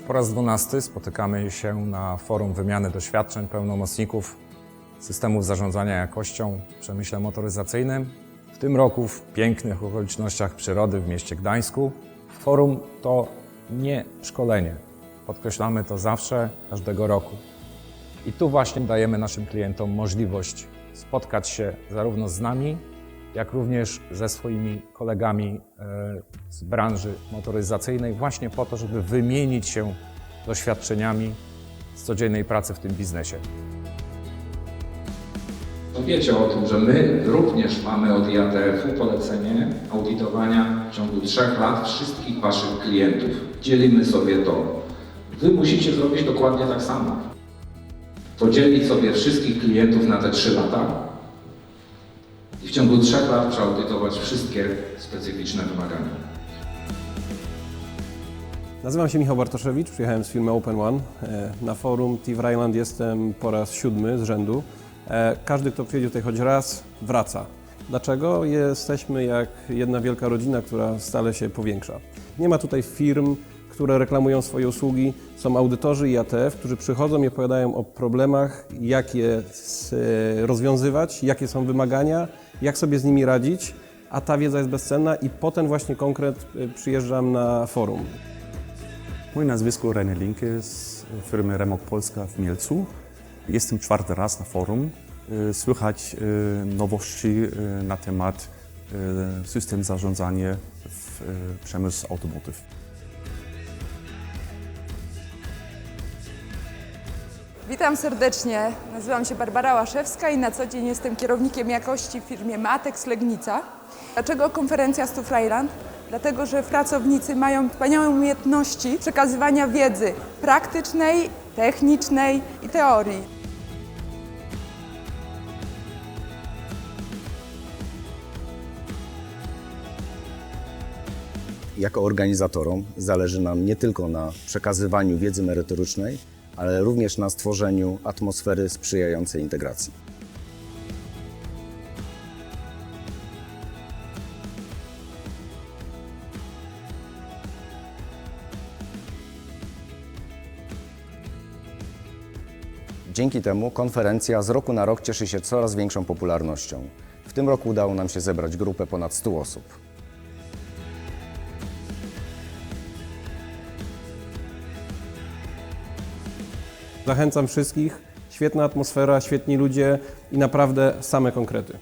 po raz dwunasty spotykamy się na forum wymiany doświadczeń pełnomocników systemów zarządzania jakością w przemyśle motoryzacyjnym. W tym roku w pięknych okolicznościach przyrody w mieście Gdańsku. Forum to nie szkolenie. Podkreślamy to zawsze, każdego roku. I tu właśnie dajemy naszym klientom możliwość spotkać się zarówno z nami, jak również ze swoimi kolegami e, z branży motoryzacyjnej, właśnie po to, żeby wymienić się doświadczeniami z codziennej pracy w tym biznesie. Wiecie o tym, że my również mamy od IATF-u polecenie audytowania w ciągu trzech lat wszystkich Waszych klientów. Dzielimy sobie to. Wy musicie zrobić dokładnie tak samo. Podzielić sobie wszystkich klientów na te trzy lata i w ciągu trzech lat przeaudytować wszystkie specyficzne wymagania. Nazywam się Michał Bartoszewicz, przyjechałem z firmy Open One. E, Na forum Island jestem po raz siódmy z rzędu. E, Każdy, kto przyjedzie tutaj choć raz, wraca. Dlaczego? Jesteśmy jak jedna wielka rodzina, która stale się powiększa. Nie ma tutaj firm, które reklamują swoje usługi. Są audytorzy i ATF, którzy przychodzą i opowiadają o problemach, jak je e, rozwiązywać, jakie są wymagania, jak sobie z nimi radzić, a ta wiedza jest bezcenna i po ten właśnie konkret e, przyjeżdżam na forum. Moje nazwisko René Linke z firmy Remok Polska w Mielcu. Jestem czwarty raz na forum. E, Słychać nowości na temat system zarządzania w przemysł automotive. Witam serdecznie. Nazywam się Barbara Łaszewska i na co dzień jestem kierownikiem jakości w firmie Matex Legnica. Dlaczego konferencja Stu Freiland? Dlatego, że pracownicy mają wspaniałe umiejętności przekazywania wiedzy praktycznej, technicznej i teorii. Jako organizatorom zależy nam nie tylko na przekazywaniu wiedzy merytorycznej, ale również na stworzeniu atmosfery sprzyjającej integracji. Dzięki temu konferencja z roku na rok cieszy się coraz większą popularnością. W tym roku udało nam się zebrać grupę ponad 100 osób. Zachęcam wszystkich. Świetna atmosfera, świetni ludzie i naprawdę same konkrety.